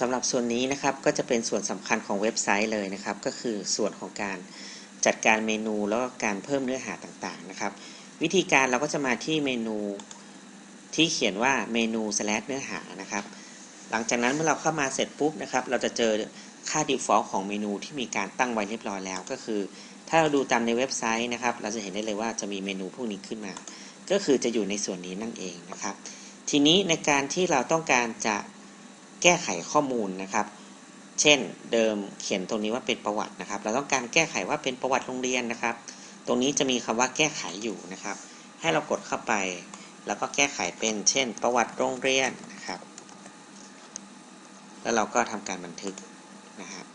สำหรับส่วนนี้นะครับก็จะเป็นส่วนสำคัญของเว็บไซต์เลยนะครับ ก็คือส่วนของการจัดการเมนูแล้วก็การเพิ่มเนื้อหาต่างๆนะครับ วิธีการเราก็จะมาที่เมนูที่เขียนว่าเมนู slash เนื้อหานะครับ หลังจากนั้นเมื่อเราเข้ามาเสร็จปุ๊บนะครับ เราจะเจอค่า default ของเมนูที่มีการตั้งไว้เรียบร้อยแล้ว ก็คือ ถ้าเราดูตามในเว็บไซต์นะครับ เราจะเห็นได้เลยว่าจะมีเมนูพวกนี้ขึ้นมา ก็คือจะอยู่ในส่วนนี้นั่นเองนะครับ ทีนี้ในการที่เราต้องการจะ ก้ไขข้อมูลนะครับ เช่นเดิมเขียนตรงนี้ว่าเป็นประวัตินะครับ เราต้องการแก้ไขว่าเป็นประวัติโรงเรียนนะครับ ตรงนี้จะมีคำว่าแก้ไขอยู่นะครับ ให้เรากดเข้าไป แล้วก็แก้ไขเป็น เช่น ประวัติโรงเรียนนะครับ แล้วเราก็ทำการบันทึกนะครับ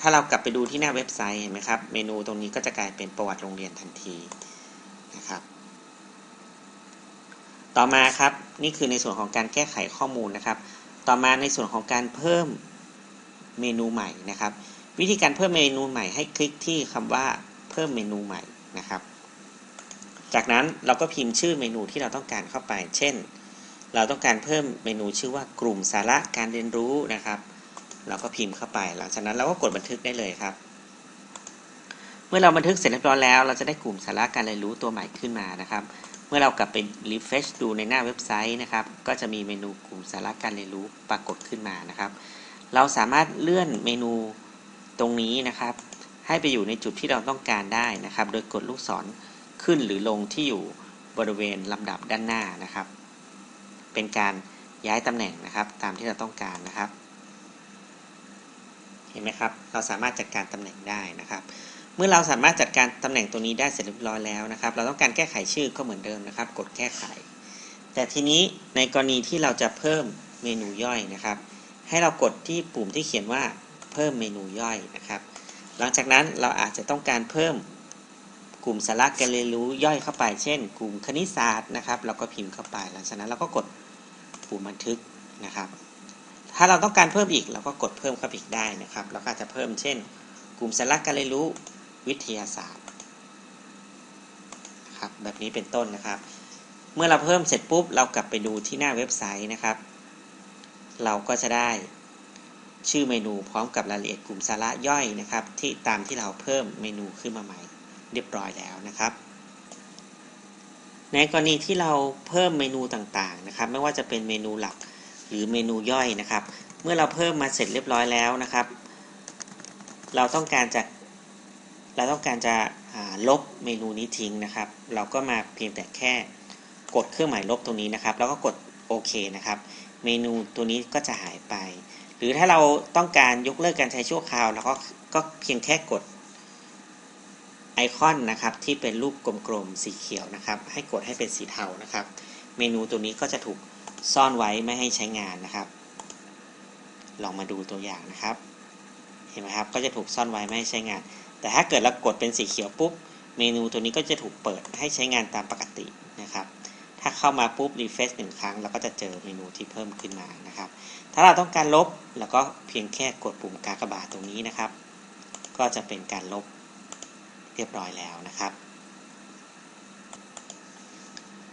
ถ้าเรากลับไปดูที่หน้าเว็บไซต์เห็นไหมครับ เมนูตรงนี้ก็จะกลายเป็นประวัติโรงเรียนทันทีนะครับ ต่อมาครับนี่คือในส่วนของการแก้ไขข้อมูลนะครับ ต่อมาในส่วนของการเพิ่มเมนูใหม่นะครับ วิธีการเพิ่มเมนูใหม่ให้คลิกที่คำว่าเพิ่มเมนูใหม่นะครับ จากนั้นเราก็พิมพ์ชื่อเมนูที่เราต้องการเข้าไป เช่น เราต้องการเพิ่มเมนูชื่อว่ากลุ่มสาระการเรียนรู้นะครับ เราก็พิมพ์เข้าไป หลังจากนั้นเราก็กดบันทึกได้เลยครับ เมื่อเราบันทึกเสร็จเรียบร้อยแล้ว เราจะได้กลุ่มสาระการเรียนรู้ตัวใหม่ขึ้นมานะครับ เมื่อเรากลับไป refresh ดูในหน้าเว็บไซต์นะครับ ก็จะมีเมนูกลุ่มสาระการเรียนรู้ปรากฏขึ้นมานะครับ เราสามารถเลื่อนเมนูตรงนี้นะครับ ให้ไปอยู่ในจุดที่เราต้องการได้นะครับ โดยกดลูกศรขึ้นหรือลงที่อยู่บริเวณลำดับด้านหน้านะครับ เป็นการย้ายตำแหน่งนะครับตามที่เราต้องการนะครับ เห็นไหมครับ เราสามารถจัดการตำแหน่งได้นะครับ เมื่อเราสามารถจัดการตำแหน่งตัวนี้ได้เสร็จเรียบร้อยแล้วนะครับ เราต้องการแก้ไขชื่อก็เหมือนเดิมนะครับ กดแก้ไข แต่ทีนี้ในกรณีที่เราจะเพิ่มเมนูย่อยนะครับ ให้เรากดที่ปุ่มที่เขียนว่าเพิ่มเมนูย่อยนะครับ หลังจากนั้นเราอาจจะต้องการเพิ่มกลุ่มสาระการเรียนรู้ย่อยเข้าไป เช่น กลุ่มคณิตศาสตร์นะครับ เราก็พิมพ์เข้าไปหลังจากนั้นเราก็กดปุ่มบันทึกนะครับ ถ้าเราต้องการเพิ่มอีกเราก็กดเพิ่มเข้าไปอีกได้นะครับ เราก็จะเพิ่มเช่น กลุ่มสาระการเรียนรู้ วิทยาศาสตร์ครับแบบนี้เป็นต้นนะครับ เมื่อเราเพิ่มเสร็จปุ๊บ เรากลับไปดูที่หน้าเว็บไซต์นะครับ เราก็จะได้ชื่อเมนูพร้อมกับรายละเอียดกลุ่มสาระย่อยนะครับ ที่ตามที่เราเพิ่มเมนูขึ้นมาใหม่เรียบร้อยแล้วนะครับ ในกรณีที่เราเพิ่มเมนูต่างๆนะครับ ไม่ว่าจะเป็นเมนูหลักหรือเมนูย่อยนะครับ เมื่อเราเพิ่มมาเสร็จเรียบร้อยแล้วนะครับ เราต้องการจะ เราต้องการจะลบเมนูนี้ทิ้งนะครับ เราก็มาเพียงแต่แค่กดเครื่องหมายลบตรงนี้นะครับ แล้วก็กดโอเคนะครับ เมนูตัวนี้ก็จะหายไป หรือถ้าเราต้องการยกเลิกการใช้ชั่วคราวเราก็ก็เพียงแค่กดไอคอนนะครับที่เป็นรูปกลมๆสีเขียวนะครับ ให้กดให้เป็นสีเทานะครับ เมนูตัวนี้ก็จะถูกซ่อนไว้ไม่ให้ใช้งานนะครับ ลองมาดูตัวอย่างนะครับ เห็นไหมครับก็จะถูกซ่อนไว้ไม่ให้ใช้งาน แต่ถ้าเกิดเรากดเป็นสีเขียวปุ๊บ เมนูตัวนี้ก็จะถูกเปิดให้ใช้งานตามปกตินะครับ ถ้าเข้ามาปุ๊บรีเฟซหนึ่งครั้งเราก็จะเจอเมนูที่เพิ่มขึ้นมานะครับ ถ้าเราต้องการลบเราก็เพียงแค่กดปุ่มกากบาทตรงนี้นะครับ ก็จะเป็นการลบเรียบร้อยแล้วนะครับ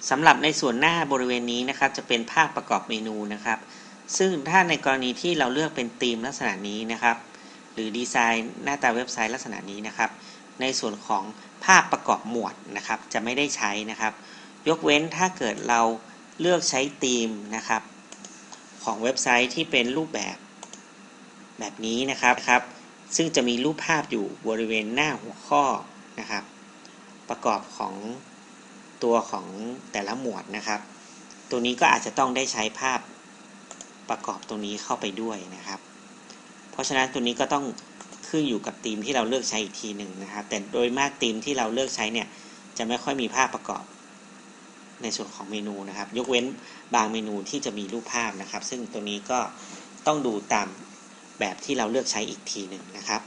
สำหรับในส่วนหน้าบริเวณนี้นะครับ จะเป็นภาพประกอบเมนูนะครับ ซึ่งถ้าในกรณีที่เราเลือกเป็นธีมลักษณะนี้นะครับ หรือดีไซน์หน้าตาเว็บไซต์ลักษณะนี้นะครับ ในส่วนของภาพประกอบหมวดนะครับ จะไม่ได้ใช้นะครับ ยกเว้นถ้าเกิดเราเลือกใช้ธีมนะครับ ของเว็บไซต์ที่เป็นรูปแบบแบบนี้นะครับครับ ซึ่งจะมีรูปภาพอยู่บริเวณหน้าหัวข้อนะครับ ประกอบของตัวของแต่ละหมวดนะครับ ตัวนี้ก็อาจจะต้องได้ใช้ภาพประกอบตรงนี้เข้าไปด้วยนะครับ เพราะฉะนั้นตัวนี้ก็ต้องขึ้นอยู่กับธีมที่เราเลือกใช้อีกทีหนึ่งนะครับแต่โดยมากธีมที่เราเลือกใช้เนี่ยจะไม่ค่อยมีภาพประกอบ ในส่วนของเมนูนะครับ ยกเว้นบางเมนูที่จะมีรูปภาพนะครับ ซึ่งตัวนี้ก็ต้องดูตามแบบที่เราเลือกใช้อีกทีหนึ่งนะครับ